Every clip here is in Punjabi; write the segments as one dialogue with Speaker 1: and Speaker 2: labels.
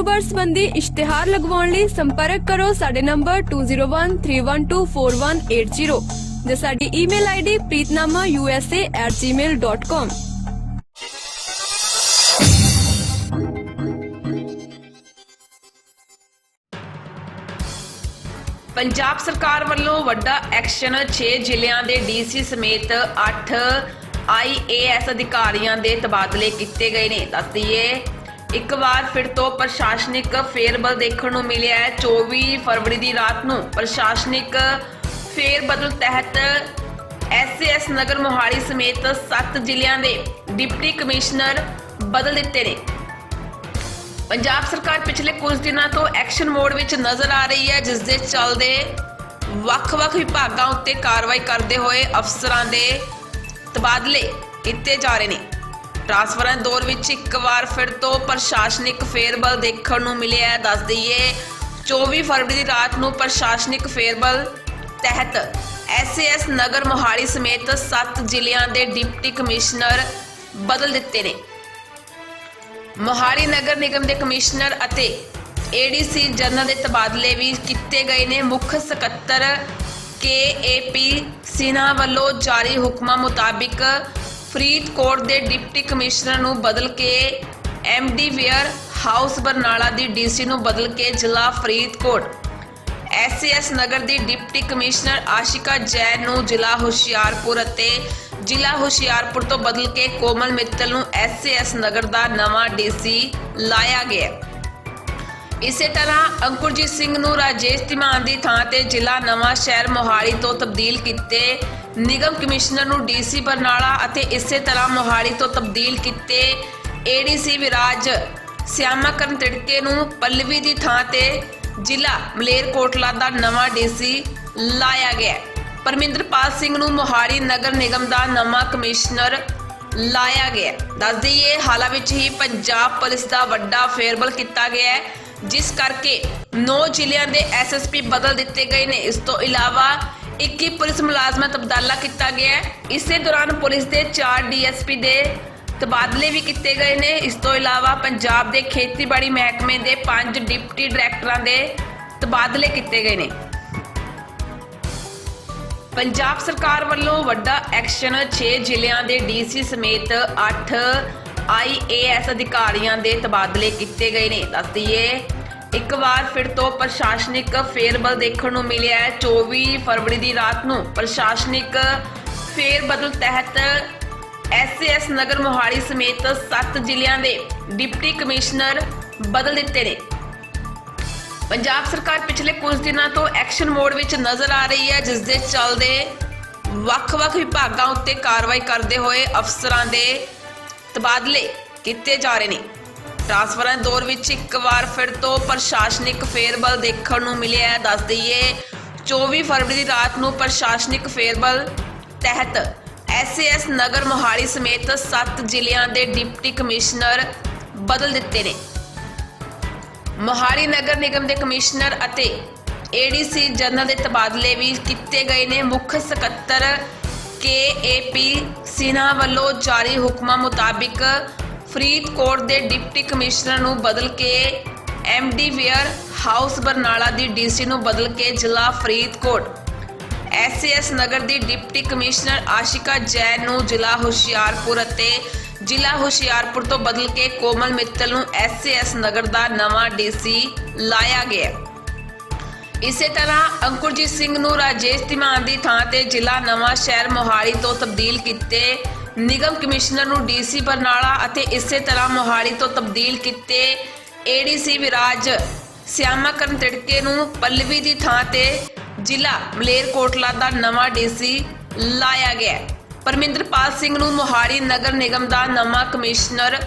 Speaker 1: ਕਾਰੋਬਾਰ ਸੰਬੰਧੀ ਇਸ਼ਤਿਹਾਰ ਲਗਵਾਉਣ ਲਈ ਸੰਪਰਕ ਕਰੋ ਸਾਡੇ ਨੰਬਰ 2013124180 ਜਾਂ ਸਾਡੀ ਈਮੇਲ ਆਈਡੀ preetnamausa@gmail.com
Speaker 2: ਪੰਜਾਬ ਸਰਕਾਰ ਵੱਲੋਂ ਵੱਡਾ ਐਕਸ਼ਨ 6 ਜ਼ਿਲ੍ਹਿਆਂ ਦੇ ਡੀਸੀ ਸਮੇਤ 8 ਆਈਏਐਸ ਅਧਿਕਾਰੀਆਂ ਦੇ ਤਬਾਦਲੇ ਕੀਤੇ ਗਏ ਨੇ। ਦੱਸ ਇੱਕ ਵਾਰ ਫਿਰ ਤੋਂ ਪ੍ਰਸ਼ਾਸਨਿਕ ਫੇਰਬਦਲ ਦੇਖਣ ਨੂੰ ਮਿਲਿਆ ਹੈ। 24 ਫਰਵਰੀ ਦੀ ਰਾਤ ਨੂੰ ਪ੍ਰਸ਼ਾਸਨਿਕ ਫੇਰਬਦਲ ਤਹਿਤ ਐਸਐਸ ਨਗਰ ਮੋਹਾਲੀ ਸਮੇਤ 7 ਜ਼ਿਲ੍ਹਿਆਂ ਦੇ ਡਿਪਟੀ ਕਮਿਸ਼ਨਰ ਬਦਲ ਦਿੱਤੇ ਨੇ। ਪੰਜਾਬ ਸਰਕਾਰ ਪਿਛਲੇ ਕੁਝ ਦਿਨਾਂ ਤੋਂ ਐਕਸ਼ਨ ਮੋਡ ਵਿੱਚ ਨਜ਼ਰ ਆ ਰਹੀ ਹੈ, ਜਿਸ ਦੇ ਚੱਲਦੇ ਵੱਖ-ਵੱਖ ਵਿਭਾਗਾਂ ਉੱਤੇ ਕਾਰਵਾਈ ਕਰਦੇ ਹੋਏ ਅਫਸਰਾਂ ਦੇ ਤਬਾਦਲੇ ਕੀਤੇ ਜਾ ਰਹੇ ਨੇ। ਟ੍ਰਾਂਸਫਰਾਂ ਦੌਰ ਵਿੱਚ ਇੱਕ ਵਾਰ ਫਿਰ ਤੋਂ ਪ੍ਰਸ਼ਾਸਨਿਕ ਫੇਰਬਲ ਦੇਖਣ ਨੂੰ ਮਿਲਿਆ ਹੈ। ਦੱਸ ਦਈਏ 24 ਫਰਵਰੀ ਦੀ ਰਾਤ ਨੂੰ ਪ੍ਰਸ਼ਾਸਨਿਕ ਫੇਰਬਲ ਤਹਿਤ ਐਸਐਸ ਨਗਰ ਮੋਹਾਲੀ ਸਮੇਤ 7 ਜ਼ਿਲ੍ਹਿਆਂ ਦੇ ਡਿਪਟੀ ਕਮਿਸ਼ਨਰ ਬਦਲ ਦਿੱਤੇ ਨੇ। ਮੋਹਾਲੀ ਨਗਰ ਨਿਗਮ ਦੇ ਕਮਿਸ਼ਨਰ ਅਤੇ ਏਡੀਸੀ ਜਨਰਲ ਦੇ ਤਬਾਦਲੇ ਵੀ ਕੀਤੇ ਗਏ ਨੇ। ਮੁੱਖ ਸਕੱਤਰ ਕੇਏਪੀ ਸਿਨਹਾ ਵੱਲੋਂ ਜਾਰੀ ਹੁਕਮਾਂ ਮੁਤਾਬਿਕ ਫਰੀਦਕੋਟ ਦੇ ਡਿਪਟੀ ਕਮਿਸ਼ਨਰ ਨੂੰ ਬਦਲ ਕੇ ਐਮਡੀ ਵੇਅਰ ਹਾਊਸ ਬਰਨਾਲਾ ਦੀ ਡੀਸੀ ਨੂੰ ਬਦਲ ਕੇ ਜ਼ਿਲ੍ਹਾ ਫਰੀਦਕੋਟ। ਐਸਐਸ ਨਗਰ ਦੀ ਡਿਪਟੀ ਕਮਿਸ਼ਨਰ ਆਸ਼ਿਕਾ ਜੈਨ ਨੂੰ ਜ਼ਿਲ੍ਹਾ ਹੁਸ਼ਿਆਰਪੁਰ ਅਤੇ ਜ਼ਿਲ੍ਹਾ ਹੁਸ਼ਿਆਰਪੁਰ ਤੋਂ ਬਦਲ ਕੇ ਕੋਮਲ ਮਿੱਤਲ ਨੂੰ ਐਸਐਸ ਨਗਰ ਦਾ ਨਵਾਂ ਡੀਸੀ ਲਾਇਆ ਗਿਆ। ਇਸੇ ਤਰ੍ਹਾਂ ਅੰਕੁਰਜੀਤ ਸਿੰਘ ਨੂੰ ਰਾਜੇਸ਼ ਧੀਮਾਨ ਦੀ ਥਾਂ ਤੇ ਜ਼ਿਲ੍ਹਾ ਨਵਾਂ ਸ਼ਹਿਰ ਮੋਹਾਲੀ ਤੋਂ ਤਬਦੀਲ ਕੀਤੇ ਨਿਗਮ ਕਮਿਸ਼ਨਰ ਨੂੰ ਡੀਸੀ ਬਰਨਾਲਾ ਅਤੇ ਇਸੇ ਤਰ੍ਹਾਂ ਮੋਹਾਲੀ ਤੋਂ ਤਬਦੀਲ ਕੀਤੇ ਏਡੀਸੀ ਵਿਰਾਜ ਸਿਆਮਾਕਰਨ ਤਿੜਕੇ ਨੂੰ ਪੱਲਵੀ ਦੀ ਥਾਂ ਤੇ ਜ਼ਿਲ੍ਹਾ ਮਲੇਰਕੋਟਲਾ ਦਾ ਨਵਾਂ ਡੀਸੀ ਲਾਇਆ ਗਿਆ ਪਰਮਿੰਦਰਪਾਲ ਸਿੰਘ ਨੂੰ ਮੋਹਾਲੀ ਨਗਰ ਨਿਗਮ ਦਾ ਨਵਾਂ ਕਮਿਸ਼ਨਰ ਲਾਇਆ ਗਿਆ ਦੱਸ ਦਈਏ, ਹਾਲਾਂ ਵਿੱਚ ਹੀ ਪੰਜਾਬ ਪੁਲਿਸ ਦਾ ਵੱਡਾ ਫੇਰਬਲ ਕੀਤਾ ਗਿਆ ਹੈ, ਜਿਸ ਕਰਕੇ 9 ਜ਼ਿਲ੍ਹਿਆਂ ਦੇ ਐਸਐਸਪੀ ਬਦਲ ਦਿੱਤੇ ਗਏ ਨੇ। ਇਸ ਤੋਂ ਇਲਾਵਾ 21 ਪੁਲਿਸ ਮੁਲਾਜ਼ਮਾਂ ਤਬਦਾਲਾ ਕੀਤਾ ਗਿਆ ਹੈ। ਇਸੇ ਦੌਰਾਨ ਪੁਲਿਸ ਦੇ 4 ਡੀਐਸਪੀ ਦੇ ਤਬਾਦਲੇ ਵੀ ਕੀਤੇ ਗਏ ਨੇ। ਇਸ ਤੋਂ ਇਲਾਵਾ ਪੰਜਾਬ ਦੇ ਖੇਤੀਬਾੜੀ ਮਹਿਕਮੇ ਦੇ 5 ਡਿਪਟੀ ਡਾਇਰੈਕਟਰਾਂ ਦੇ ਤਬਾਦਲੇ ਕੀਤੇ ਗਏ ਨੇ। ਪੰਜਾਬ ਸਰਕਾਰ ਵੱਲੋਂ ਵੱਡਾ ਐਕਸ਼ਨ 6 ਜ਼ਿਲ੍ਹਿਆਂ ਦੇ ਡੀਸੀ ਸਮੇਤ 8 ਆਈਏਐਸ ਅਧਿਕਾਰੀਆਂ ਦੇ ਤਬਾਦਲੇ ਕੀਤੇ ਗਏ ਨੇ। ਦੱਸ ਇੱਕ ਵਾਰ ਫਿਰ ਤੋਂ ਪ੍ਰਸ਼ਾਸਨਿਕ ਫੇਰਬਲ ਦੇਖਣ ਨੂੰ ਮਿਲਿਆ ਹੈ। 24 ਫਰਵਰੀ ਦੀ ਰਾਤ ਨੂੰ ਪ੍ਰਸ਼ਾਸਨਿਕ ਫੇਰਬਦਲ ਤਹਿਤ ਐਸਐਸ ਨਗਰ ਮੋਹਾਲੀ ਸਮੇਤ 7 ਜ਼ਿਲ੍ਹਿਆਂ ਦੇ ਡਿਪਟੀ ਕਮਿਸ਼ਨਰ ਬਦਲ ਦਿੱਤੇ ਨੇ। ਪੰਜਾਬ ਸਰਕਾਰ ਪਿਛਲੇ ਕੁਝ ਦਿਨਾਂ ਤੋਂ ਐਕਸ਼ਨ ਮੋਡ ਵਿੱਚ ਨਜ਼ਰ ਆ ਰਹੀ ਹੈ, ਜਿਸ ਦੇ ਚੱਲਦੇ ਵੱਖ-ਵੱਖ ਵਿਭਾਗਾਂ ਉੱਤੇ ਕਾਰਵਾਈ ਕਰਦੇ ਹੋਏ ਅਫਸਰਾਂ ਦੇ ਤਬਾਦਲੇ ਕੀਤੇ ਜਾ ਰਹੇ ਨੇ। ਟ੍ਰਾਂਸਫਰਾਂ ਦੇ ਦੌਰ ਵਿੱਚ ਇੱਕ ਵਾਰ ਫਿਰ ਤੋਂ ਪ੍ਰਸ਼ਾਸਨਿਕ ਫੇਰਬਲ ਦੇਖਣ ਨੂੰ ਮਿਲਿਆ ਹੈ। ਦੱਸ ਦਈਏ 24 ਫਰਵਰੀ ਦੀ ਰਾਤ ਨੂੰ ਪ੍ਰਸ਼ਾਸਨਿਕ ਫੇਰਬਲ ਤਹਿਤ ਐਸਐਸ ਨਗਰ ਮੋਹਾਲੀ ਸਮੇਤ 7 ਜ਼ਿਲ੍ਹਿਆਂ ਦੇ ਡਿਪਟੀ ਕਮਿਸ਼ਨਰ ਬਦਲ ਦਿੱਤੇ ਨੇ। ਮੋਹਾਲੀ ਨਗਰ ਨਿਗਮ ਦੇ ਕਮਿਸ਼ਨਰ ਅਤੇ ਏਡੀਸੀ ਜਨਰਲ ਦੇ ਤਬਾਦਲੇ ਵੀ ਕੀਤੇ ਗਏ ਨੇ। ਮੁੱਖ ਸਕੱਤਰ ਕੇਏਪੀ ਸਿਨਹਾ ਵੱਲੋਂ ਜਾਰੀ ਹੁਕਮਾਂ ਮੁਤਾਬਿਕ ਫਰੀਦਕੋਟ ਦੇ ਡਿਪਟੀ ਕਮਿਸ਼ਨਰ ਨੂੰ ਬਦਲ ਕੇ ਐਮਡੀ ਵੇਅਰ ਹਾਊਸ ਬਰਨਾਲਾ ਦੀ ਡੀਸੀ ਨੂੰ ਬਦਲ ਕੇ ਜ਼ਿਲ੍ਹਾ ਫਰੀਦਕੋਟ। ਐਸਐਸ ਨਗਰ ਦੀ ਡਿਪਟੀ ਕਮਿਸ਼ਨਰ ਆਸ਼ਿਕਾ ਜੈਨ ਨੂੰ ਜ਼ਿਲ੍ਹਾ ਹੁਸ਼ਿਆਰਪੁਰ ਅਤੇ ਜ਼ਿਲ੍ਹਾ ਹੁਸ਼ਿਆਰਪੁਰ ਤੋਂ ਬਦਲ ਕੇ ਕੋਮਲ ਮਿੱਤਲ ਨੂੰ ਐਸਐਸ ਨਗਰ ਦਾ ਨਵਾਂ ਡੀਸੀ ਲਾਇਆ ਗਿਆ। ਇਸੇ ਤਰ੍ਹਾਂ ਅੰਕੁਰਜੀਤ ਸਿੰਘ ਨੂੰ ਰਾਜੇਸ਼ ਧੀਮਾਨ ਦੀ ਥਾਂ ਤੇ ਜ਼ਿਲ੍ਹਾ ਨਵਾਂ ਸ਼ਹਿਰ ਮੋਹਾਲੀ ਤੋਂ ਤਬਦੀਲ ਕੀਤੇ ਨਿਗਮ ਕਮਿਸ਼ਨਰ ਨੂੰ ਡੀਸੀ ਬਰਨਾਲਾ ਅਤੇ ਇਸੇ ਤਰ੍ਹਾਂ ਮੋਹਾਲੀ ਤੋਂ ਤਬਦੀਲ ਕੀਤੇ ਏਡੀਸੀ ਵਿਰਾਜ ਸਿਆਮਾਕਰਨ ਤਿੜਕੇ ਨੂੰ ਪੱਲਵੀ ਦੀ ਥਾਂ ਤੇ ਜ਼ਿਲ੍ਹਾ ਮਲੇਰਕੋਟਲਾ ਦਾ ਨਵਾਂ ਡੀਸੀ ਲਾਇਆ ਗਿਆ ਪਰਮਿੰਦਰਪਾਲ ਸਿੰਘ ਨੂੰ ਮੋਹਾਲੀ ਨਗਰ ਨਿਗਮ ਦਾ ਨਵਾਂ ਕਮਿਸ਼ਨਰ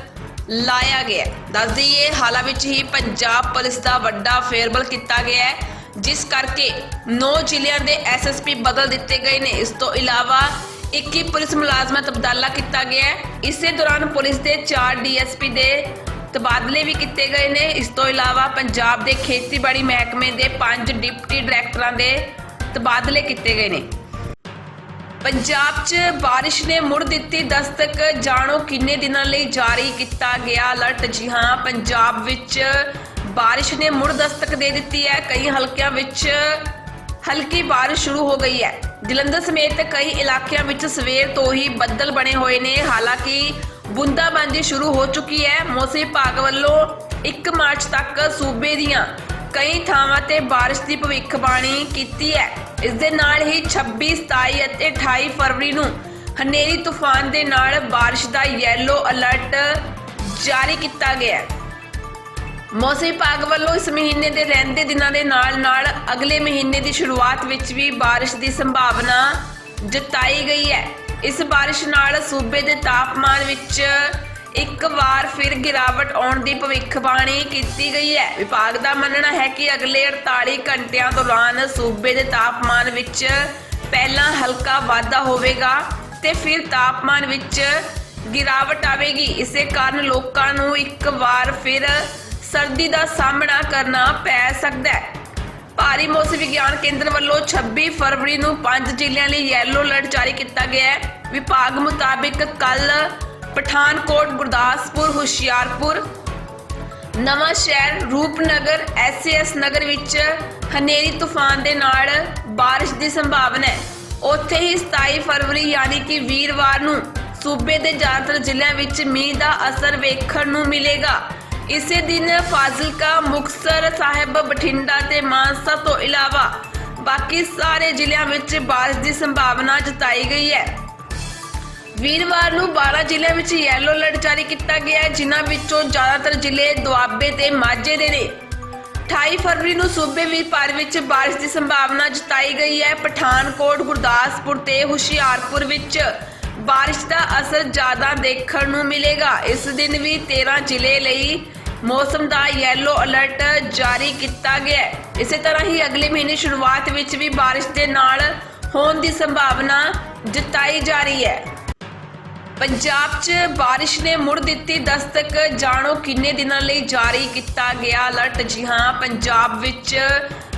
Speaker 2: ਲਾਇਆ ਗਿਆ ਦੱਸ ਦਈਏ, ਹਾਲਾਂ ਵਿੱਚ ਹੀ ਪੰਜਾਬ ਪੁਲਿਸ ਦਾ ਵੱਡਾ ਫੇਰਬਲ ਕੀਤਾ ਗਿਆ ਹੈ, ਜਿਸ ਕਰਕੇ 9 ਜ਼ਿਲ੍ਹਿਆਂ ਦੇ ਐਸਐਸਪੀ ਬਦਲ ਦਿੱਤੇ ਗਏ ਨੇ। ਇਸ ਤੋਂ ਇਲਾਵਾ 21 ਪੁਲਿਸ ਮੁਲਾਜ਼ਮਾਂ ਤਬਦਾਲਾ ਕੀਤਾ ਗਿਆ ਹੈ। ਇਸੇ ਦੌਰਾਨ ਪੁਲਿਸ ਦੇ 4 ਡੀਐਸਪੀ ਦੇ ਤਬਾਦਲੇ ਵੀ ਕੀਤੇ ਗਏ ਨੇ। ਇਸ ਤੋਂ ਇਲਾਵਾ ਪੰਜਾਬ ਦੇ ਖੇਤੀਬਾੜੀ ਮਹਿਕਮੇ ਦੇ 5 ਡਿਪਟੀ ਡਾਇਰੈਕਟਰਾਂ ਦੇ ਤਬਾਦਲੇ ਕੀਤੇ ਗਏ ਨੇ। ਪੰਜਾਬ 'ਚ ਬਾਰਿਸ਼ ਨੇ ਮੁੜ ਦਿੱਤੀ ਦਸਤਕ। ਜਾਣੋ ਕਿੰਨੇ ਦਿਨਾਂ ਲਈ ਜਾਰੀ ਕੀਤਾ ਗਿਆ ਅਲਰਟ? ਜੀ ਹਾਂ, ਪੰਜਾਬ ਵਿੱਚ ਬਾਰਿਸ਼ ਨੇ ਮੁੜ ਦਸਤਕ ਦੇ ਦਿੱਤੀ ਹੈ। ਕਈ ਹਲਕਿਆਂ ਵਿੱਚ ਹਲਕੀ ਬਾਰਿਸ਼ ਸ਼ੁਰੂ ਹੋ ਗਈ ਹੈ। ਜਲੰਧਰ ਸਮੇਤ ਕਈ ਇਲਾਕਿਆਂ ਵਿੱਚ ਸਵੇਰ ਤੋਂ ਹੀ ਬੱਦਲ ਬਣੇ ਹੋਏ ਨੇ। ਹਾਲਾਂਕਿ ਬੂੰਦਾਬਾਂਦੀ ਸ਼ੁਰੂ ਹੋ ਚੁੱਕੀ ਹੈ। ਮੌਸਮ ਵਿਭਾਗ ਵੱਲੋਂ 1 ਮਾਰਚ ਤੱਕ ਸੂਬੇ ਦੀਆਂ ਕਈ ਥਾਵਾਂ ਤੇ ਬਾਰਿਸ਼ ਦੀ ਭਵਿੱਖਬਾਣੀ ਕੀਤੀ ਹੈ। ਇਸ ਦੇ ਨਾਲ ਹੀ 26 27 ਅਤੇ 28 ਫਰਵਰੀ ਨੂੰ ਹਨੇਰੀ ਤੂਫਾਨ ਦੇ ਨਾਲ ਬਾਰਿਸ਼ ਦਾ ਯੈਲੋ ਅਲਰਟ ਜਾਰੀ ਕੀਤਾ ਗਿਆ ਹੈ। ਮੌਸਮ ਵਿਭਾਗ ਵੱਲੋਂ ਇਸ ਮਹੀਨੇ ਦੇ ਰਹਿੰਦੇ ਦਿਨਾਂ ਦੇ ਨਾਲ-ਨਾਲ ਅਗਲੇ ਮਹੀਨੇ ਦੀ ਸ਼ੁਰੂਆਤ ਵਿੱਚ ਵੀ ਬਾਰਿਸ਼ ਦੀ ਸੰਭਾਵਨਾ ਜਤਾਈ ਗਈ ਹੈ। ਇਸ ਬਾਰਿਸ਼ ਨਾਲ ਸੂਬੇ ਦੇ ਤਾਪਮਾਨ ਵਿੱਚ ਇੱਕ ਵਾਰ ਫਿਰ ਗਿਰਾਵਟ ਆਉਣ ਦੀ ਭਵਿੱਖਬਾਣੀ ਕੀਤੀ ਗਈ ਹੈ। ਵਿਭਾਗ ਦਾ ਮੰਨਣਾ ਹੈ ਕਿ ਅਗਲੇ 48 ਘੰਟਿਆਂ ਦੌਰਾਨ ਸੂਬੇ ਦੇ ਤਾਪਮਾਨ ਵਿੱਚ ਪਹਿਲਾਂ ਹਲਕਾ ਵਾਧਾ ਹੋਵੇਗਾ ਤੇ ਫਿਰ ਤਾਪਮਾਨ ਵਿੱਚ ਗਿਰਾਵਟ ਆਵੇਗੀ। ਇਸੇ ਕਾਰਨ ਲੋਕਾਂ ਨੂੰ ਇੱਕ ਵਾਰ ਫਿਰ ਸਰਦੀ ਦਾ ਸਾਹਮਣਾ ਕਰਨਾ ਪੈ ਸਕਦਾ ਹੈ। ਭਾਰੀ ਮੌਸਮ ਵਿਗਿਆਨ ਕੇਂਦਰ ਵੱਲੋਂ 26 ਫਰਵਰੀ ਨੂੰ ਪੰਜ ਜ਼ਿਲ੍ਹਿਆਂ ਲਈ ਯੈਲੋ ਅਲਰਟ ਜਾਰੀ ਕੀਤਾ ਗਿਆ ਹੈ। ਵਿਭਾਗ ਮੁਤਾਬਿਕ ਕੱਲ ਪਠਾਨਕੋਟ, ਗੁਰਦਾਸਪੁਰ, ਹੁਸ਼ਿਆਰਪੁਰ, ਨਵਾਂ ਸ਼ਹਿਰ ਰੂਪਨਗਰ ਐਸਐਸ ਨਗਰ ਵਿੱਚ ਹਨੇਰੀ ਤੂਫਾਨ ਦੇ ਨਾਲ ਬਾਰਿਸ਼ ਦੀ ਸੰਭਾਵਨਾ ਹੈ। ਉੱਥੇ ਹੀ 27 ਫਰਵਰੀ ਯਾਨੀ ਕਿ ਵੀਰਵਾਰ ਨੂੰ ਸੂਬੇ ਦੇ ਜ਼ਿਆਦਾਤਰ ਜ਼ਿਲ੍ਹਿਆਂ ਵਿੱਚ ਮੀਂਹ ਦਾ ਅਸਰ ਵੇਖਣ ਨੂੰ ਮਿਲੇਗਾ। ਇਸੇ ਦਿਨ ਫਾਜ਼ਿਲਕਾ ਮੁਕਤਸਰ ਸਾਹਿਬ ਬਠਿੰਡਾ ਤੇ ਮਾਨਸਾ ਤੋਂ ਇਲਾਵਾ ਬਾਕੀ ਸਾਰੇ ਜ਼ਿਲ੍ਹਿਆਂ ਵਿੱਚ ਬਾਰਿਸ਼ ਦੀ ਸੰਭਾਵਨਾ ਜਤਾਈ ਗਈ ਹੈ। ਵੀਰਵਾਰ ਨੂੰ 12 ਜ਼ਿਲ੍ਹਿਆਂ ਵਿੱਚ ਯੈਲੋ ਅਲਰਟ ਜਾਰੀ ਕੀਤਾ ਗਿਆ ਹੈ, ਜਿਨ੍ਹਾਂ ਵਿੱਚੋਂ ਜ਼ਿਆਦਾਤਰ ਜ਼ਿਲ੍ਹੇ ਦੁਆਬੇ ਤੇ ਮਾਝੇ ਦੇ ਨੇ। 28 ਫਰਵਰੀ ਨੂੰ ਸੂਬੇ ਵੀ ਭਰ ਵਿੱਚ ਬਾਰਿਸ਼ ਦੀ ਸੰਭਾਵਨਾ ਜਤਾਈ ਗਈ ਹੈ। ਪਠਾਨਕੋਟ, ਗੁਰਦਾਸਪੁਰ ਤੇ ਹੁਸ਼ਿਆਰਪੁਰ ਵਿੱਚ ਬਾਰਿਸ਼ ਦਾ ਅਸਰ ਜ਼ਿਆਦਾ ਦੇਖਣ ਨੂੰ ਮਿਲੇਗਾ। ਇਸ ਦਿਨ ਵੀ 13 ਜ਼ਿਲ੍ਹੇ ਲਈ ਮੌਸਮ ਦਾ ਯੈਲੋ ਅਲਰਟ ਜਾਰੀ ਕੀਤਾ ਗਿਆ ਹੈ। ਇਸੇ ਤਰ੍ਹਾਂ ਹੀ ਅਗਲੇ ਮਹੀਨੇ ਸ਼ੁਰੂਆਤ ਵਿੱਚ ਵੀ ਬਾਰਿਸ਼ ਦੇ ਨਾਲ ਹੋਣ ਦੀ ਸੰਭਾਵਨਾ ਜਤਾਈ ਜਾ ਰਹੀ ਹੈ। ਪੰਜਾਬ 'ਚ ਬਾਰਿਸ਼ ਨੇ ਮੁੜ ਦਿੱਤੀ ਦਸਤਕ। ਜਾਣੋ ਕਿੰਨੇ ਦਿਨਾਂ ਲਈ ਜਾਰੀ ਕੀਤਾ ਗਿਆ ਅਲਰਟ ਜੀ ਹਾਂ, ਪੰਜਾਬ ਵਿੱਚ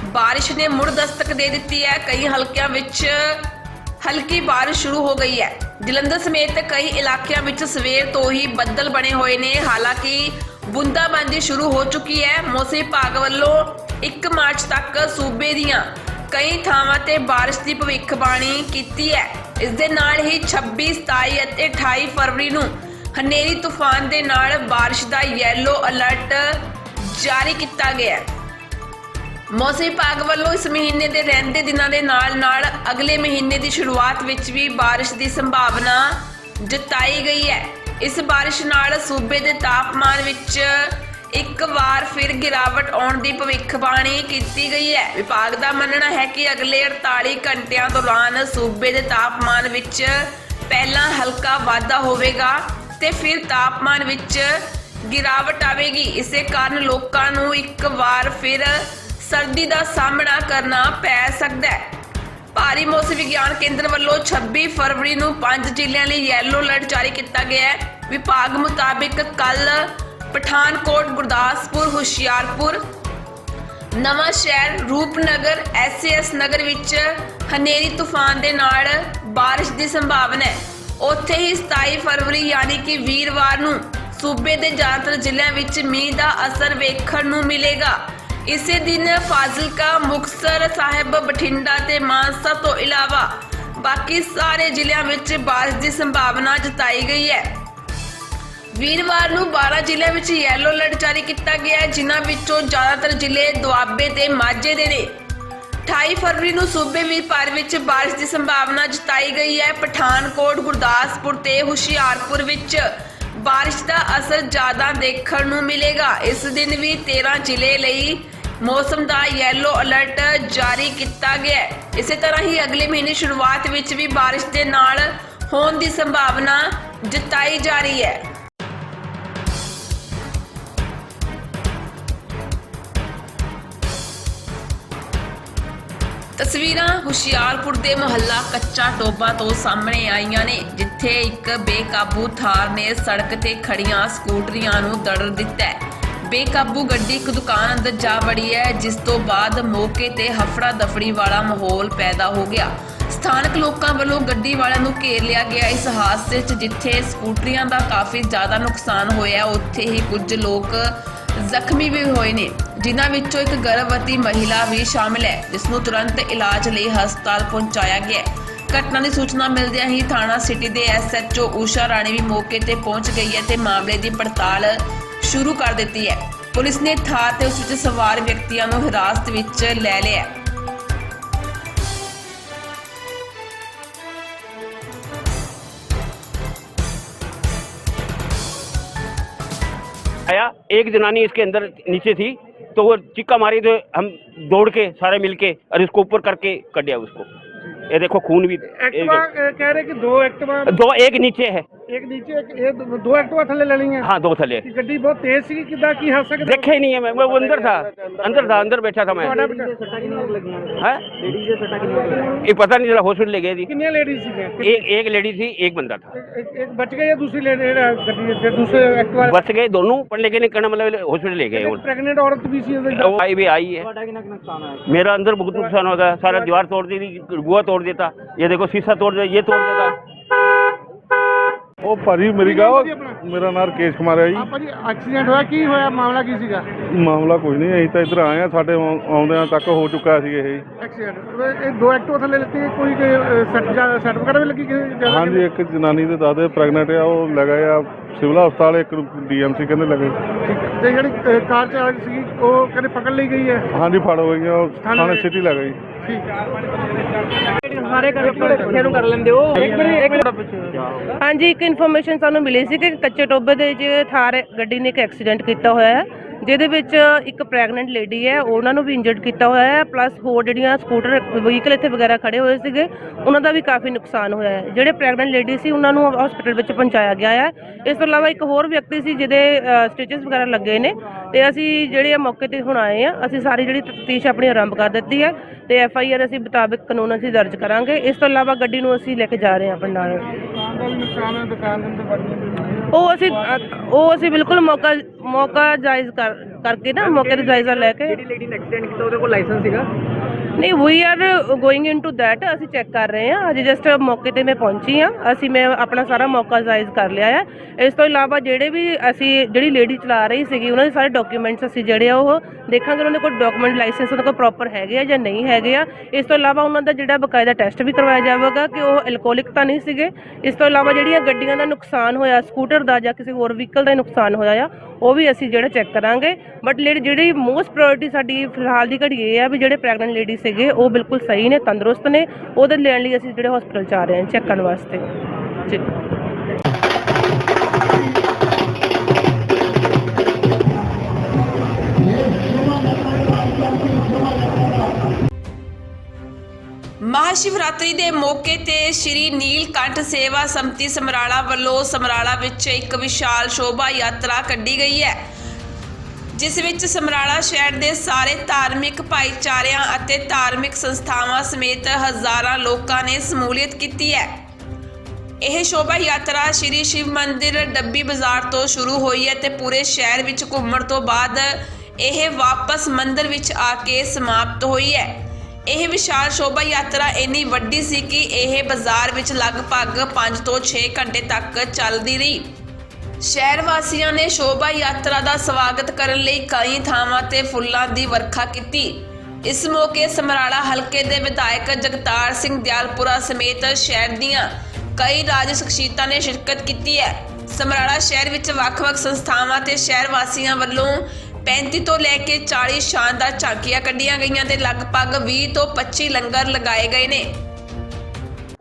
Speaker 2: ਬਾਰਿਸ਼ ਨੇ ਮੁੜ ਦਸਤਕ ਦੇ ਦਿੱਤੀ ਹੈ। ਕਈ ਹਲਕਿਆਂ ਵਿੱਚ ਹਲਕੀ ਬਾਰਿਸ਼ ਸ਼ੁਰੂ ਹੋ ਗਈ ਹੈ। ਜਲੰਧਰ ਸਮੇਤ ਕਈ ਇਲਾਕਿਆਂ ਵਿੱਚ ਸਵੇਰ ਤੋਂ ਹੀ ਬੱਦਲ ਬਣੇ ਹੋਏ ਨੇ। ਹਾਲਾਂਕਿ ਬੂੰਦਾਬਾਂਦੀ ਸ਼ੁਰੂ ਹੋ ਚੁੱਕੀ ਹੈ। ਮੌਸਮ ਵਿਭਾਗ ਵੱਲੋਂ 1 ਮਾਰਚ ਤੱਕ ਸੂਬੇ ਦੀਆਂ ਕਈ ਥਾਵਾਂ ਤੇ ਬਾਰਿਸ਼ ਦੀ ਭਵਿੱਖਬਾਣੀ ਕੀਤੀ ਹੈ। ਇਸ ਦੇ ਨਾਲ ਹੀ 26 27 ਅਤੇ 28 ਫਰਵਰੀ ਨੂੰ ਹਨੇਰੀ ਤੂਫਾਨ ਦੇ ਨਾਲ ਬਾਰਿਸ਼ ਦਾ ਯੈਲੋ ਅਲਰਟ ਜਾਰੀ ਕੀਤਾ ਗਿਆ ਹੈ। ਮੌਸਮ ਵਿਭਾਗ ਵੱਲੋਂ ਇਸ ਮਹੀਨੇ ਦੇ ਰਹਿੰਦੇ ਦਿਨਾਂ ਦੇ ਨਾਲ-ਨਾਲ ਅਗਲੇ ਮਹੀਨੇ ਦੀ ਸ਼ੁਰੂਆਤ ਵਿੱਚ ਵੀ ਬਾਰਿਸ਼ ਦੀ ਸੰਭਾਵਨਾ ਜਤਾਈ ਗਈ ਹੈ। ਇਸ ਬਾਰਿਸ਼ ਨਾਲ ਸੂਬੇ ਦੇ ਤਾਪਮਾਨ ਵਿੱਚ ਇੱਕ ਵਾਰ ਫਿਰ ਗਿਰਾਵਟ ਆਉਣ ਦੀ ਭਵਿੱਖਬਾਣੀ ਕੀਤੀ ਗਈ ਹੈ। ਵਿਭਾਗ ਦਾ ਮੰਨਣਾ ਹੈ ਕਿ ਅਗਲੇ 48 ਘੰਟਿਆਂ ਦੌਰਾਨ ਸੂਬੇ ਦੇ ਤਾਪਮਾਨ ਵਿੱਚ ਪਹਿਲਾਂ ਹਲਕਾ ਵਾਧਾ ਹੋਵੇਗਾ ਤੇ ਫਿਰ ਤਾਪਮਾਨ ਵਿੱਚ ਗਿਰਾਵਟ ਆਵੇਗੀ। ਇਸੇ ਕਾਰਨ ਲੋਕਾਂ ਨੂੰ ਇੱਕ ਵਾਰ ਫਿਰ ਸਰਦੀ ਦਾ ਸਾਹਮਣਾ ਕਰਨਾ ਪੈ ਸਕਦਾ ਹੈ। ਭਾਰੀ ਮੌਸਮ ਵਿਗਿਆਨ ਕੇਂਦਰ ਵੱਲੋਂ 26 ਫਰਵਰੀ ਨੂੰ ਪੰਜ ਜ਼ਿਲ੍ਹਿਆਂ ਲਈ ਯੈਲੋ ਅਲਰਟ ਜਾਰੀ ਕੀਤਾ ਗਿਆ ਹੈ। ਵਿਭਾਗ ਮੁਤਾਬਿਕ ਕੱਲ ਪਠਾਨਕੋਟ, ਗੁਰਦਾਸਪੁਰ, ਹੁਸ਼ਿਆਰਪੁਰ, ਨਵਾਂ ਸ਼ਹਿਰ ਰੂਪਨਗਰ ਐਸਐਸ ਨਗਰ ਵਿੱਚ ਹਨੇਰੀ ਤੂਫਾਨ ਦੇ ਨਾਲ ਬਾਰਿਸ਼ ਦੀ ਸੰਭਾਵਨਾ ਹੈ। ਉੱਥੇ ਹੀ 27 ਫਰਵਰੀ ਯਾਨੀ ਕਿ ਵੀਰਵਾਰ ਨੂੰ ਸੂਬੇ ਦੇ ਜ਼ਿਆਦਾਤਰ ਜ਼ਿਲ੍ਹਿਆਂ ਵਿੱਚ ਮੀਂਹ ਦਾ ਅਸਰ ਵੇਖਣ ਨੂੰ ਮਿਲੇਗਾ। ਇਸੇ ਦਿਨ ਫਾਜ਼ਿਲਕਾ ਮੁਕਤਸਰ ਸਾਹਿਬ ਬਠਿੰਡਾ ਤੇ ਮਾਨਸਾ ਤੋਂ ਇਲਾਵਾ ਬਾਕੀ ਸਾਰੇ ਜ਼ਿਲ੍ਹਿਆਂ ਵਿੱਚ ਬਾਰਿਸ਼ ਦੀ ਸੰਭਾਵਨਾ ਜਤਾਈ ਗਈ ਹੈ। ਵੀਰਵਾਰ ਨੂੰ 12 ਜ਼ਿਲ੍ਹਿਆਂ ਵਿੱਚ ਯੈਲੋ ਅਲਰਟ ਜਾਰੀ ਕੀਤਾ ਗਿਆ ਹੈ, ਜਿਨ੍ਹਾਂ ਵਿੱਚੋਂ ਜ਼ਿਆਦਾਤਰ ਜ਼ਿਲ੍ਹੇ ਦੁਆਬੇ ਤੇ ਮਾਝੇ ਦੇ ਨੇ। 28 ਫਰਵਰੀ ਨੂੰ ਸੂਬੇ ਵੀ ਭਰ ਵਿੱਚ ਬਾਰਿਸ਼ ਦੀ ਸੰਭਾਵਨਾ ਜਤਾਈ ਗਈ ਹੈ। ਪਠਾਨਕੋਟ, ਗੁਰਦਾਸਪੁਰ ਤੇ ਹੁਸ਼ਿਆਰਪੁਰ ਵਿੱਚ ਬਾਰਿਸ਼ ਦਾ ਅਸਰ ਜ਼ਿਆਦਾ ਦੇਖਣ ਨੂੰ ਮਿਲੇਗਾ। ਇਸ ਦਿਨ ਵੀ 13 ਜ਼ਿਲ੍ਹੇ ਲਈ ਮੌਸਮ ਦਾ ਯੈਲੋ ਅਲਰਟ ਜਾਰੀ ਕੀਤਾ ਗਿਆ ਹੈ। ਇਸੇ ਤਰ੍ਹਾਂ ਹੀ ਅਗਲੇ ਮਹੀਨੇ ਸ਼ੁਰੂਆਤ ਵਿੱਚ ਵੀ ਬਾਰਿਸ਼ ਦੇ ਨਾਲ ਹੋਣ ਦੀ ਸੰਭਾਵਨਾ ਜਤਾਈ ਜਾ ਰਹੀ ਹੈ। ਤਸਵੀਰਾਂ ਹੁਸ਼ਿਆਰਪੁਰ ਦੇ ਮੁਹੱਲਾ ਕੱਚਾ ਟੋਬਾ ਤੋਂ ਸਾਹਮਣੇ ਆਈਆਂ ਨੇ, ਜਿੱਥੇ ਇੱਕ ਬੇਕਾਬੂ ਥਾਰ ਨੇ ਸੜਕ ਤੇ ਖੜੀਆਂ ਸਕੂਟਰੀਆਂ ਨੂੰ ਦੜਰ ਦਿੱਤਾ ਬੇਕਾਬੂ ਗੱਡੀ ਇੱਕ ਦੁਕਾਨ ਅੰਦਰ ਜਾ ਵੜੀ ਹੈ, ਜਿਸ ਤੋਂ ਬਾਅਦ ਮੌਕੇ ਤੇ ਹਫੜਾ ਦਫੜੀ ਵਾਲਾ ਮਾਹੌਲ ਪੈਦਾ ਹੋ ਗਿਆ। ਸਥਾਨਕ ਲੋਕਾਂ ਵੱਲੋਂ ਗੱਡੀ ਵਾਲਿਆਂ ਨੂੰ ਘੇਰ ਲਿਆ ਗਿਆ। ਇਸ ਹਾਦਸੇ 'ਚ ਜਿੱਥੇ ਸਕੂਟਰੀਆਂ ਦਾ ਕਾਫੀ ਜ਼ਿਆਦਾ ਨੁਕਸਾਨ ਹੋਇਆ, ਉੱਥੇ ਹੀ ਕੁਝ ਲੋਕ ਜ਼ਖਮੀ ਵੀ ਹੋਏ ਨੇ। ਜਿਨ੍ਹਾਂ ਵਿੱਚੋਂ ਇੱਕ ਗਰਭਵਤੀ ਮਹਿਲਾ ਵੀ ਸ਼ਾਮਲ ਹੈ, ਜਿਸ ਨੂੰ ਤੁਰੰਤ ਇਲਾਜ ਲਈ ਹਸਪਤਾਲ ਪਹੁੰਚਾਇਆ ਗਿਆ ਘਟਨਾ ਦੀ ਸੂਚਨਾ ਮਿਲਦਿਆਂ ਹੀ ਥਾਣਾ ਸਿਟੀ ਦੇ ਐਸਐਚਓ ਊਸ਼ਾ ਰਾਣੀ ਵੀ ਮੌਕੇ ਤੇ ਪਹੁੰਚ ਗਈ ਹੈ ਤੇ ਮਾਮਲੇ ਦੀ ਪੜਤਾਲ ਸ਼ੁਰੂ ਕਰ ਦਿੱਤੀ ਹੈ ਪੁਲਿਸ ਨੇ ਥਾਂ ਤੇ ਉਸ ਵਿੱਚ ਸਵਾਰ ਵਿਅਕਤੀਆਂ ਨੂੰ ਹਿਰਾਸਤ ਵਿੱਚ ਲੈ ਲਿਆ ਹੈ
Speaker 3: आया एक जनानी इसके अंदर नीचे थी तो वो चिक्का मारी तो हम दौड़ के सारे मिलके और इसको ऊपर करके कर दिया उसको ये देखो खून भी
Speaker 4: ਐਕਟਿਵਾ ਅਹ, ਕਹਿ ਰਹੇ ਕਿ ਦੋ ਐਕਟਿਵਾ
Speaker 3: दो एक नीचे है
Speaker 4: ਇੱਕ ਨੀਚੇ ਇੱਕ ਇਹ ਦੋ- ਦੋ ਐਕਟਿਵਾ ਥੱਲੇ ਲੈ ਲਈਆਂ
Speaker 3: हाँ दो थले
Speaker 4: ਕਿ ਗੱਡੀ ਬਹੁਤ ਤੇਜ਼ ਸੀ ਕਿਦਾਂ ਕੀ ਹਾਦਸਾ ਕਿੱਦਾਂ
Speaker 3: देखे ही नहीं है मैं वो अंदर था अंदर था अंदर बैठा था मैं
Speaker 4: ਤੁਹਾਡਾ ਬਚਾ-
Speaker 3: है ये पता नहीं चला हॉस्पिटल ले गए थी
Speaker 4: ਕਿੰਨੀਆਂ ਲੇਡੀਜ਼ ਸੀਗੀਆਂ
Speaker 3: एक एक लेडी थी एक बंदा था
Speaker 4: ਇੱਕ ਇੱਕ ਬਚ ਗਈ ਹੈ ਦੂਸਰੀ ਲੇਡੀ ਗੱਡੀ ਦੇ ਦੂਸਰੇ ਐਕਟਿਵਾ
Speaker 3: बच गए दोनों पर लेकिन कहना मतलब हॉस्पिटल ले गए वो
Speaker 4: ਪ੍ਰੈਗਨੈਂਟ ਔਰਤ ਵੀ ਸੀ ਉਹਦੇ
Speaker 3: वो आई भी आई है मेरा अंदर बहुत नुकसान हो गया सारा दीवार तोड़ दी थी बुआ तोड़ देता ये देखो शीशा तोड़ दिया ये तोड़ देता
Speaker 5: ਉਹ ਭਾਜੀ ਮੇਰੀ ਗਾ ਮੇਰਾ ਨਾਮ ਰਕੇਸ਼ ਕੁਮਾਰ ਹੈ ਜੀ।
Speaker 4: ਆਪਾਂ ਜੀ ਐਕਸੀਡੈਂਟ ਹੋਇਆ ਕੀ ਹੋਇਆ ਮਾਮਲਾ ਕੀ ਸੀਗਾ?
Speaker 5: ਮਾਮਲਾ ਕੋਈ ਨਹੀਂ ਅਸੀਂ ਤਾਂ ਇੱਧਰ ਆਏ ਆ ਸਾਡੇ ਆਉਂ- ਆਉਂਦਿਆਂ ਤੱਕ ਹੋ ਚੁੱਕਾ ਸੀ ਇਹ
Speaker 4: ਐਕਸੀਡੈਂਟ ਇਹ ਦੋ ਐਕਟਿਵਾ ਥੱਲੇ ਲੱਤੀ ਕੋਈ ਸੱਟ ਸੱਟ ਵਗੈਰਾ ਵੀ ਲੱਗੀ ਕਿਸੇ ਜ਼ਿਆਦਾ
Speaker 5: ਹਾਂਜੀ ਇੱਕ ਜਨਾਨੀ ਦੇ ਦਾਦੇ ਪ੍ਰੈਗਨੈਂਟ ਆ ਉਹ ਲਗਾਏ ਆ ਸਿਵਲ ਹਸਪਤਾਲ ਇੱਕ ਡੀਐਮਸੀ ਕਹਿੰਦੇ ਲੱਗੇ।
Speaker 4: ਠੀਕ ਹੈ। ਤੇ ਜਿਹੜੀ ਅਹ, ਕਾਰ ਚਾਲਕ ਸੀ ਉਹ ਕਹਿੰਦੇ ਪਕੜ ਲਈ ਗਈ ਹੈ?
Speaker 5: ਹਾਂਜੀ ਫੜ ਹੋ ਗਈਆਂ ਉਹ ਥਾਣੇ ਸਿਟੀ ਲੱਗ ਗਈ।
Speaker 4: ਸਾਰੇ ਇਕੱਠੇ ਨੂੰ ਕਰ ਲੈਂਦੇ ਹੋ? ਇੱਕ ਮਿੰਟ
Speaker 6: ਹਾਂਜੀ ਇੱਕ ਇਨਫੋਰਮੇਸ਼ਨ ਸਾਨੂੰ ਮਿਲੀ ਸੀ ਕਿ ਕੱਚੇ ਟੋਬੇ ਦੇ ਵਿੱਚ ਥਾਰ ਗੱਡੀ ਨੇ ਇੱਕ ਐਕਸੀਡੈਂਟ ਕੀਤਾ ਹੋਇਆ ਹੈ। ਜਿਹਦੇ ਵਿੱਚ ਇੱਕ ਪ੍ਰੈਗਨੈਂਟ ਲੇਡੀ ਹੈ, ਉਹਨਾਂ ਨੂੰ ਵੀ ਇੰਜਰਡ ਕੀਤਾ ਹੋਇਆ ਹੈ ਪਲੱਸ ਹੋਰ ਜਿਹੜੀਆਂ ਸਕੂਟਰ ਵਹੀਕਲ ਇੱਥੇ ਵਗੈਰਾ ਖੜੇ ਹੋਏ ਸੀਗੇ, ਉਹਨਾਂ ਦਾ ਵੀ ਕਾਫੀ ਨੁਕਸਾਨ ਹੋਇਆ ਹੈ। ਜਿਹੜੇ ਪ੍ਰੈਗਨੈਂਟ ਲੇਡੀ ਸੀ, ਉਹਨਾਂ ਨੂੰ ਹਸਪੀਟਲ ਵਿੱਚ ਪਹੁੰਚਾਇਆ ਗਿਆ ਹੈ। ਇਸ ਤੋਂ ਇਲਾਵਾ ਇੱਕ ਹੋਰ ਵਿਅਕਤੀ ਸੀ, ਜਿਹਦੇ ਸਟਿਚਸ ਵਗੈਰਾ ਲੱਗੇ ਨੇ, ਤੇ ਅਸੀਂ ਜਿਹੜੇ ਆ ਮੌਕੇ ਤੇ ਹੁਣ ਆਏ ਆ ਅਸੀਂ ਸਾਰੀ ਜਿਹੜੀ ਤਫਤੀਸ਼ ਆਪਣੀ ਆਰੰਭ ਕਰ ਦਿੱਤੀ ਹੈ, ਤੇ ਐਫ ਆਈ ਆਰ ਅਸੀਂ ਮੁਤਾਬਕ ਕਾਨੂੰਨ ਅਸੀਂ ਦਰਜ ਕਰਾਂਗੇ। ਇਸ ਤੋਂ ਇਲਾਵਾ ਗੱਡੀ ਨੂੰ ਅਸੀਂ ਲੈ ਕੇ ਜਾ ਰਹੇ ਹਾਂ ਆਪਣੇ ਨਾਲ।
Speaker 4: ਦੁਕਾਨ ਦਾ ਨੁਕਸਾਨ ਹੈ, ਦੁਕਾਨ ਦੇ ਅੰਦਰ
Speaker 6: ਉਹ ਅਸੀਂ ਉਹ ਅਸੀਂ ਬਿਲਕੁਲ ਮੌਕਾ ਮੌਕਾ ਜਾਇਜ਼ ਕਰ, ਕਰਕੇ ਨਾ ਮੌਕੇ ਦਾ ਜਾਇਜ਼ਾ ਲੈ ਕੇ ਜਿਹੜੀ ਲੇਡੀ ਨੇ ਐਕਸੀਡੈਂਟ ਕੀਤਾ, ਉਹਦੇ ਕੋਲ ਲਾਇਸੈਂਸ ਸੀਗਾ? ਨਹੀਂ we are going into that ਅਸੀਂ ਚੈੱਕ ਕਰ ਰਹੇ ਹਾਂ। ਅਜੇ ਜਸਟ ਮੌਕੇ ਤੇ ਮੈਂ ਪਹੁੰਚੀ ਹਾਂ। ਅਸੀਂ ਮੈਂ ਆਪਣਾ ਸਾਰਾ ਮੌਕਾ ਜਾਇਜ਼ ਕਰ ਲਿਆ ਹੈ ਇਸ ਤੋਂ ਇਲਾਵਾ ਜਿਹੜੇ ਵੀ ਅਸੀਂ, ਜਿਹੜੀ ਲੇਡੀ ਚਲਾ ਰਹੀ ਸੀਗੀ, ਉਹਨਾਂ ਦੇ ਸਾਰੇ ਡਾਕੂਮੈਂਟਸ ਅਸੀਂ ਜਿਹੜੇ ਆ ਉਹ ਦੇਖਾਂਗੇ। ਉਹਨਾਂ ਦੇ ਕੋਲ ਡਾਕੂਮੈਂਟ ਲਾਇਸੈਂਸ ਉਹਨਾਂ ਕੋਲ ਪ੍ਰੋਪਰ ਹੈਗੇ ਆ ਜਾਂ ਨਹੀਂ ਹੈਗੇ ਆ। ਇਸ ਤੋਂ ਇਲਾਵਾ ਉਹਨਾਂ ਦਾ ਜਿਹੜਾ ਬਕਾਇਦਾ ਟੈਸਟ ਵੀ ਕਰਵਾਇਆ ਜਾਵੇਗਾ ਕਿ ਉਹ ਐਲਕੋਹਲਿਕ ਤਾਂ ਨਹੀਂ ਸੀਗੇ। ਇਸ ਤੋਂ ਇਲਾਵਾ ਜਿਹੜੀਆਂ ਗੱਡੀਆਂ ਦਾ ਨੁਕਸਾਨ ਹੋਇਆ ਸਕੂਟਰ ਦਾ ਜਾਂ ਕਿਸੇ ਹੋਰ ਵਹੀਕਲ ਦਾ ਨੁਕਸਾਨ ਹੋਇਆ ਆ, ਉਹ ਵੀ ਅਸੀਂ ਜਿਹੜਾ ਚੈੱਕ ਕਰਾਂਗੇ। ਬਟ ਜਿਹੜੀ ਮੋਸਟ ਪ੍ਰਾਇੋਰਟੀ ਸਾਡੀ ਫਿਲਹਾਲ ਦੀ ਘੜੀ ਇਹ ਆ ਵੀ ਜਿਹੜੇ ਪ੍ਰੈਗਨੈਂਟ ਲੇਡੀਜ਼ ਸੀਗੇ, ਉਹ ਬਿਲਕੁਲ ਸਹੀ ਨੇ, ਤੰਦਰੁਸਤ ਨੇ। ਉਹਦੇ ਲੈਣ ਲਈ ਅਸੀਂ ਜਿਹੜੇ ਹਸਪੀਟਲ ਚ ਆ ਰਹੇ ਹਾਂ ਚੈੱਕ ਕਰਨ ਵਾਸਤੇ। ਜੀ।
Speaker 2: ਮਹਾਸ਼ਿਵਰਾਤਰੀ ਦੇ ਮੌਕੇ ਤੇ ਸ਼੍ਰੀ ਨੀਲਕੰਠ ਸੇਵਾ ਸੰਮਤੀ ਸਮਰਾਲਾ ਵੱਲੋਂ ਸਮਰਾਲਾ ਵਿੱਚ ਇੱਕ ਵਿਸ਼ਾਲ ਸ਼ੋਭਾ ਯਾਤਰਾ ਕੱਢੀ ਗਈ ਹੈ। ਜਿਸ ਵਿੱਚ ਸਮਰਾਲਾ ਸ਼ਹਿਰ ਦੇ ਸਾਰੇ ਧਾਰਮਿਕ ਭਾਈਚਾਰਿਆਂ ਅਤੇ ਧਾਰਮਿਕ ਸੰਸਥਾਵਾਂ ਸਮੇਤ ਹਜ਼ਾਰਾਂ ਲੋਕਾਂ ਨੇ ਸਮੂਲੀਅਤ ਕੀਤੀ ਹੈ। ਇਹ ਸ਼ੋਭਾ ਯਾਤਰਾ ਸ਼੍ਰੀ ਸ਼ਿਵ ਮੰਦਿਰ ਡੱਬੀ ਬਾਜ਼ਾਰ ਤੋਂ ਸ਼ੁਰੂ ਹੋਈ ਹੈ ਤੇ ਪੂਰੇ ਸ਼ਹਿਰ ਵਿੱਚ ਘੁੰਮਣ ਤੋਂ ਬਾਅਦ ਇਹ ਵਾਪਸ ਮੰਦਿਰ ਵਿੱਚ ਆ ਕੇ ਸਮਾਪਤ ਹੋਈ ਹੈ। ਇਹ ਵਿਸ਼ਾਲ ਸ਼ੋਭਾ ਯਾਤਰਾ ਇੰਨੀ ਵੱਡੀ ਸੀ ਕਿ ਇਹ ਬਾਜ਼ਾਰ ਵਿੱਚ ਲਗਭਗ 5 ਤੋਂ 6 ਘੰਟੇ ਤੱਕ ਚੱਲਦੀ ਰਹੀ। ਸ਼ਹਿਰ ਵਾਸੀਆਂ ਨੇ ਸ਼ੋਭਾ ਯਾਤਰਾ ਦਾ ਸਵਾਗਤ ਕਰਨ ਲਈ ਕਈ ਥਾਵਾਂ ਤੇ ਫੁੱਲਾਂ ਦੀ ਵਰਖਾ ਕੀਤੀ। ਇਸ ਮੌਕੇ ਸਮਰਾਲਾ ਹਲਕੇ ਦੇ ਵਿਧਾਇਕ ਜਗਤਾਰ ਸਿੰਘ ਦਿਆਲਪੁਰਾ ਸਮੇਤ ਸ਼ਹਿਰ ਦੀਆਂ ਕਈ ਰਾਜ ਸ਼ਖਸੀਅਤਾਂ ਨੇ ਸ਼ਿਰਕਤ ਕੀਤੀ ਹੈ। ਸਮਰਾਲਾ ਸ਼ਹਿਰ ਵਿੱਚ ਵੱਖ-ਵੱਖ ਸੰਸਥਾਵਾਂ ਤੇ ਸ਼ਹਿਰ ਵਾਸੀਆਂ ਵੱਲੋਂ 35 ਤੋਂ ਲੈ ਕੇ 40 ਸ਼ਾਨਦਾਰ ਝਾਕੀਆਂ ਕੱਢੀਆਂ ਗਈਆਂ ਤੇ ਲਗਭਗ 20 ਤੋਂ 25 ਲੰਗਰ ਲਗਾਏ ਗਏ ਨੇ।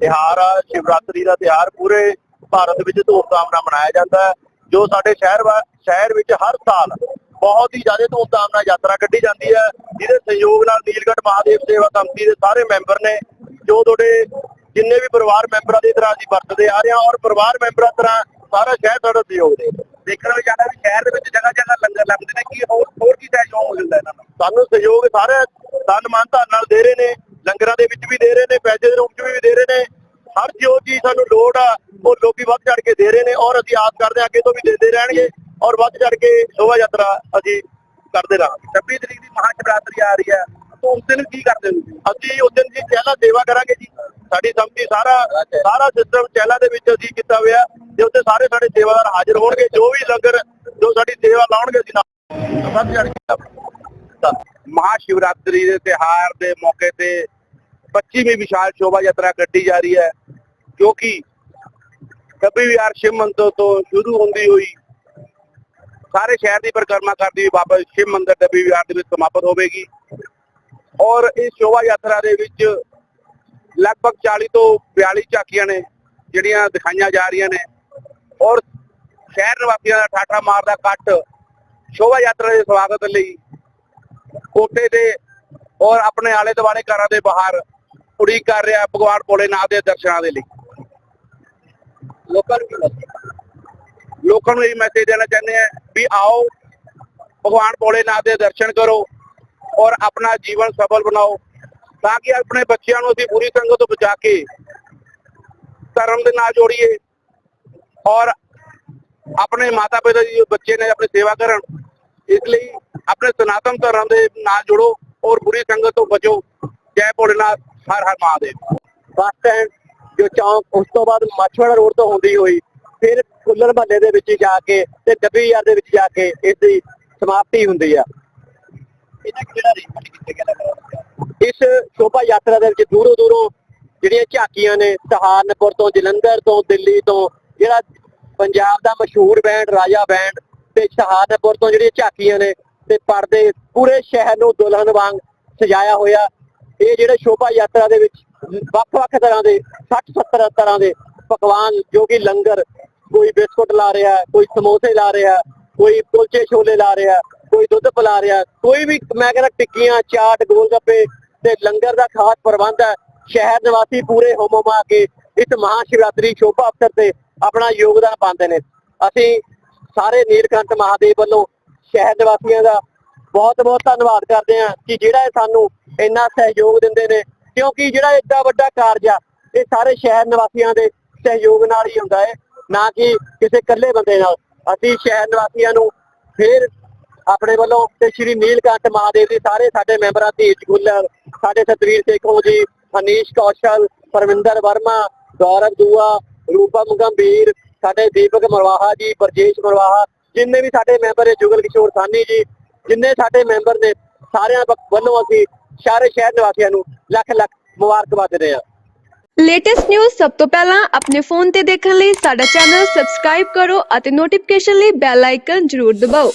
Speaker 7: ਤਿਹਾਰ ਆ, ਸ਼ਿਵਰਾਤਰੀ ਦਾ ਤਿਹਾਰ ਪੂਰੇ ਭਾਰਤ ਵਿੱਚ ਧੂਮਧਾਮ ਨਾਲ ਮਨਾਇਆ ਜਾਂਦਾ ਹੈ। ਜੋ ਸਾਡੇ ਸ਼ਹਿਰ ਸ਼ਹਿਰ ਵਿੱਚ ਹਰ ਸਾਲ ਬਹੁਤ ਹੀ ਜ਼ਿਆਦਾ ਧੂਮਧਾਮ ਨਾਲ ਯਾਤਰਾ ਕੱਢੀ ਜਾਂਦੀ ਹੈ, ਜਿਹਦੇ ਸਹਿਯੋਗ ਨਾਲ ਨੀਲਗੜ੍ਹ ਮਹਾਦੇਵ ਸੇਵਾ ਕਮੇਟੀ ਦੇ ਸਾਰੇ ਮੈਂਬਰ ਨੇ, ਜੋ ਤੁਹਾਡੇ ਜਿੰਨੇ ਵੀ ਪਰਿਵਾਰ ਮੈਂਬਰਾਂ ਦੀ ਤਰ੍ਹਾਂ ਅਸੀਂ ਵਰਤਦੇ ਆ ਰਹੇ ਹਾਂ ਔਰ ਪਰਿਵਾਰ ਮੈਂਬਰਾਂ ਤਰ੍ਹਾਂ ਸਾਰਾ ਸ਼ਹਿਰ ਤੁਹਾਡਾ ਸਹਿਯੋਗ ਦੇ ਦੇਖਣ ਵਿੱਚ ਆਉਂਦਾ ਵੀ ਸ਼ਹਿਰ ਦੇ ਵਿੱਚ ਜਗ੍ਹਾ ਜਗ੍ਹਾ ਲੰਗਰ ਲੱਗਦੇ ਨੇ, ਕੀ ਹੋਰ ਹੋਰ ਕੀ ਸਹਿਯੋਗ ਮਿਲਦਾ ਇਹਨਾਂ ਨੂੰ? ਸਾਨੂੰ ਸਹਿਯੋਗ ਸਾਰੇ ਤਨ ਮਨ ਧਨ ਨਾਲ ਦੇ ਰਹੇ ਨੇ, ਲੰਗਰਾਂ ਦੇ ਵਿੱਚ ਵੀ ਦੇ ਰਹੇ ਨੇ, ਪੈਸੇ ਦੇ ਰੂਪ 'ਚ ਵੀ ਦੇ ਰਹੇ ਨੇ ਹਰ ਜੋ ਚੀਜ਼ ਸਾਨੂੰ ਲੋੜ ਆ ਉਹ ਲੋਕੀ ਵੱਧ ਚੜ ਕੇ ਦੇ ਰਹੇ ਨੇ ਔਰ ਅਸੀਂ ਆਸ ਕਰਦੇ ਹਾਂ ਅੱਗੇ ਤੋਂ ਵੀ ਦਿੰਦੇ ਰਹਿਣਗੇ ਔਰ ਵੱਧ ਚੜ ਕੇ ਸ਼ੋਭਾ ਯਾਤਰਾ ਅਸੀਂ ਕਰਦੇ ਰਹਾਂਗੇ। 26 ਤਰੀਕ ਦੀ ਮਹਾਸ਼ਿਵਰਾਤਰੀ ਆ ਰਹੀ ਹੈ। ਤਾਂ ਉਸ ਦਿਨ ਕੀ ਕਰਦੇ ਹੋ ਅਸੀਂ ਉਸ ਦਿਨ ਜੀ ਚਹਿਲਾ ਸੇਵਾ ਕਰਾਂਗੇ ਜੀ। ਸਾਡੀ ਸੰਮਤੀ ਸਾਰਾ ਸਾਰਾ ਸਿਸਟਮ ਚਹਿਲਾ ਦੇ ਵਿੱਚ ਅਸੀਂ ਕੀਤਾ ਹੋਇਆ। ਤੇ ਉੱਥੇ ਸਾਰੇ ਸਾਡੇ ਸੇਵਾਦਾਰ ਹਾਜ਼ਰ ਹੋਣਗੇ। ਜੋ ਵੀ ਲੰਗਰ ਜੋ ਸਾਡੀ ਸੇਵਾ ਲਾਉਣਗੇ ਅਸੀਂ ਨਾਲ ਵੱਧ ਜਾਣ ਤਾਂ ਮਹਾਸ਼ਿਵਰਾਤਰੀ ਦੇ ਤਿਹਾਰ ਦੇ ਮੌਕੇ ਤੇ 25ਵੀਂ ਵਿਸ਼ਾਲ ਸ਼ੋਭਾ ਯਾਤਰਾ ਕੱਢੀ ਜਾ ਰਹੀ ਹੈ। ਜੋ ਕਿ ਕਬੀ ਵਿਹਾਰ ਸ਼ਿਵ ਮੰਦਰ ਤੋਂ ਸ਼ੁਰੂ ਹੁੰਦੀ ਹੋਈ ਸਾਰੇ ਸ਼ਹਿਰ ਦੀ ਪਰਿਕਰਮਾ ਕਰਦੀ ਹੋਈ ਬਾਬਾ ਸ਼ਿਵ ਮੰਦਰ ਡੱਬੀ ਵਿਹਾਰ ਦੇ ਵਿੱਚ ਸਮਾਪਤ ਹੋਵੇਗੀ। ਔਰ ਇਸ ਸ਼ੋਭਾ ਯਾਤਰਾ ਦੇ ਵਿੱਚ ਲਗਭਗ 40 ਤੋਂ 42 ਝਾਕੀਆਂ ਨੇ ਜਿਹੜੀਆਂ ਦਿਖਾਈਆਂ ਜਾ ਰਹੀਆਂ ਨੇ। ਔਰ ਸ਼ਹਿਰ ਨਿਵਾਸੀਆਂ ਦਾ ਠਾਠਾ ਮਾਰਦਾ ਇਕੱਠ ਸ਼ੋਭਾ ਯਾਤਰਾ ਦੇ ਸਵਾਗਤ ਲਈ ਕੋਟੇ ਦੇ ਔਰ ਆਪਣੇ ਆਲੇ ਦੁਆਲੇ ਘਰਾਂ ਦੇ ਬਾਹਰ ਉਡੀਕ ਕਰ ਰਿਹਾ ਭਗਵਾਨ ਭੋਲੇਨਾਥ ਦੇ ਦਰਸ਼ਨਾਂ ਦੇ ਲਈ। ਲੋਕਾਂ ਨੂੰ ਕੀ message? ਲੋਕਾਂ ਨੂੰ ਇਹ ਮੈਸੇਜ ਦੇਣਾ ਚਾਹੁੰਦੇ ਆ ਵੀ ਆਓ, ਭਗਵਾਨ ਭੋਲੇਨਾਥ ਦੇ ਦਰਸ਼ਨ ਕਰੋ ਔਰ ਆਪਣਾ ਜੀਵਨ ਸਫਲ ਬਣਾਓ ਤਾਂ ਕਿ ਆਪਣੇ ਬੱਚਿਆਂ ਨੂੰ ਅਸੀਂ ਬੁਰੀ ਸੰਗਤ ਤੋਂ ਬਚਾ ਕੇ ਧਰਮ ਦੇ ਨਾਲ ਜੋੜੀਏ ਔਰ ਆਪਣੇ ਮਾਤਾ ਪਿਤਾ ਜੀ ਬੱਚੇ ਨੇ ਆਪਣੀ ਸੇਵਾ ਕਰਨ, ਇਸ ਲਈ ਆਪਣੇ ਸਨਾਤਨ ਧਰਮ ਦੇ ਨਾਲ ਜੁੜੋ ਔਰ ਬੁਰੀ ਸੰਗਤ ਤੋਂ ਬਚੋ। ਜੈ ਭੋਲੇਨਾਥ, ਹਰ ਹਰ ਮਹਾਦੇਵ। ਬੱਸ ਸਟੈਂਡ ਜੋ ਚੌਂਕ ਉਸ ਤੋਂ ਬਾਅਦ ਮਾਛਵਾੜਾ ਰੋਡ ਤੋਂ ਹੁੰਦੀ ਹੋਈ ਫਿਰ ਕੁੱਲਰ ਮਹੱਲੇ ਦੇ ਵਿੱਚ ਜਾ ਕੇ ਤੇ ਡੱਬੀ ਯਾਰ ਦੇ ਵਿੱਚ ਜਾ ਕੇ ਇਸ ਦੀ ਸਮਾਪਤੀ ਹੁੰਦੀ ਆ। ਇਸ ਸ਼ੋਭਾ ਯਾਤਰਾ ਦੇ ਵਿੱਚ ਦੂਰੋਂ ਦੂਰੋਂ ਜਿਹੜੀਆਂ ਝਾਕੀਆਂ ਨੇ ਸਹਾਰਨਪੁਰ ਤੋਂ ਜਲੰਧਰ ਤੋਂ ਦਿੱਲੀ ਤੋਂ ਜਿਹੜਾ ਪੰਜਾਬ ਦਾ ਮਸ਼ਹੂਰ ਬੈਂਡ ਰਾਜਾ ਬੈਂਡ ਤੇ ਸਹਾਰਨਪੁਰ ਤੋਂ ਜਿਹੜੀਆਂ ਝਾਕੀਆਂ ਨੇ ਤੇ ਪਰਦੇ ਪੂਰੇ ਸ਼ਹਿਰ ਨੂੰ ਦੁਲਹਨ ਵਾਂਗ ਸਜਾਇਆ ਹੋਇਆ ਇਹ ਜਿਹੜੇ ਸ਼ੋਭਾ ਯਾਤਰਾ ਦੇ ਵਿੱਚ ਵੱਖ-ਵੱਖ ਤਰ੍ਹਾਂ ਦੇ 60-70 ਤਰ੍ਹਾਂ ਦੇ ਪਕਵਾਨ, ਜੋ ਕਿ ਲੰਗਰ, ਕੋਈ ਬਿਸਕੁਟ ਲਾ ਰਿਹਾ, ਕੋਈ ਸਮੋਸੇ ਲਾ ਰਿਹਾ, ਕੋਈ ਕੁਲਚੇ ਛੋਲੇ ਲਾ ਰਿਹਾ, ਕੋਈ ਦੁੱਧ ਪਿਲਾ ਰਿਹਾ, ਕੋਈ ਵੀ, ਮੈਂ ਕਹਿੰਦਾ ਟਿੱਕੀਆਂ, ਚਾਟ ਗੋਲ ਗੱਪੇ ਤੇ ਲੰਗਰ ਦਾ ਖਾਸ ਪ੍ਰਬੰਧ ਹੈ। ਸ਼ਹਿਰ ਨਿਵਾਸੀ ਪੂਰੇ ਹੋਮ ਹੋਮਾ ਕੇ ਇਸ ਮਹਾਸ਼ਿਵਰਾਤਰੀ ਸ਼ੋਭਾ ਅਵਸਰ ਤੇ ਆਪਣਾ ਯੋਗਦਾਨ ਪਾਉਂਦੇ ਨੇ। ਅਸੀਂ ਸਾਰੇ ਨੀਲਕੰਠ ਮਹਾਦੇਵ ਵੱਲੋਂ ਸ਼ਹਿਰ ਨਿਵਾਸੀਆਂ ਦਾ ਬਹੁਤ ਬਹੁਤ ਧੰਨਵਾਦ ਕਰਦੇ ਹਾਂ ਕਿ ਜਿਹੜਾ ਸਾਨੂੰ ਇੰਨਾ ਸਹਿਯੋਗ ਦਿੰਦੇ ਨੇ। ਕਿਉਂਕਿ ਜਿਹੜਾ ਏਡਾ ਵੱਡਾ ਕਾਰਜ ਆ, ਇਹ ਸਾਰੇ ਸ਼ਹਿਰ ਨਿਵਾਸੀਆਂ ਦੇ ਸਹਿਯੋਗ ਨਾਲ ਹੀ ਹੁੰਦਾ ਹੈ ਨਾ ਕਿ ਕਿਸੇ ਇਕੱਲੇ ਬੰਦੇ ਨਾਲ। ਅਸੀਂ ਸ਼ਹਿਰ ਨਿਵਾਸੀਆਂ ਨੂੰ ਫੇਰ ਆਪਣੇ ਵੱਲੋਂ ਤੇ ਸ਼੍ਰੀ ਨੀਲਕੰਠ ਮਹਾਦੇਵ ਦੇ ਸਾਰੇ ਸਾਡੇ ਮੈਂਬਰਾਂ, ਧੀਰਜ ਗੁੱਲਰ, ਸਾਡੇ ਸਤਵੀਰ ਸੇਖੋ ਜੀ, ਹਨੀਸ਼ ਕੌਸ਼ਲ, ਪਰਮਿੰਦਰ ਵਰਮਾ, ਗੌਰਵ ਦੂਆ ਰੂਪਮ ਗੰਭੀਰ ਸਾਡੇ ਦੀਪਕ ਮਰਵਾਹਾ ਜੀ, ਬਰਜੇਸ਼ ਮਰਵਾਹਾ, ਜਿੰਨੇ ਵੀ ਸਾਡੇ ਮੈਂਬਰ ਹੈ ਜੁਗਲ ਕਿਸ਼ੋਰ ਸਾਨੀ ਜੀ, ਜਿੰਨੇ ਸਾਡੇ ਮੈਂਬਰ ਨੇ, ਸਾਰਿਆਂ ਵੱ- ਵੱਲੋਂ ਅਸੀਂ ਸਾਰੇ ਸ਼ਹਿਰ ਨਿਵਾਸੀਆਂ ਨੂੰ ਲੱਖ ਲੱਖ ਮੁਬਾਰਕਬਾਦ ਦਿੰਦੇ ਹਾਂ।
Speaker 1: ਲੇਟੈਸਟ ਨਿਊਜ਼ ਸਭ ਤੋਂ ਪਹਿਲਾਂ ਆਪਣੇ ਫੋਨ ਤੇ ਦੇਖਣ ਲਈ ਸਾਡਾ ਚੈਨਲ ਸਬਸਕ੍ਰਾਈਬ ਕਰੋ ਅਤੇ ਨੋਟੀਫਿਕੇਸ਼ਨ ਲਈ ਬੈਲ ਆਈਕਨ ਜ਼ਰੂਰ ਦਬਾਓ।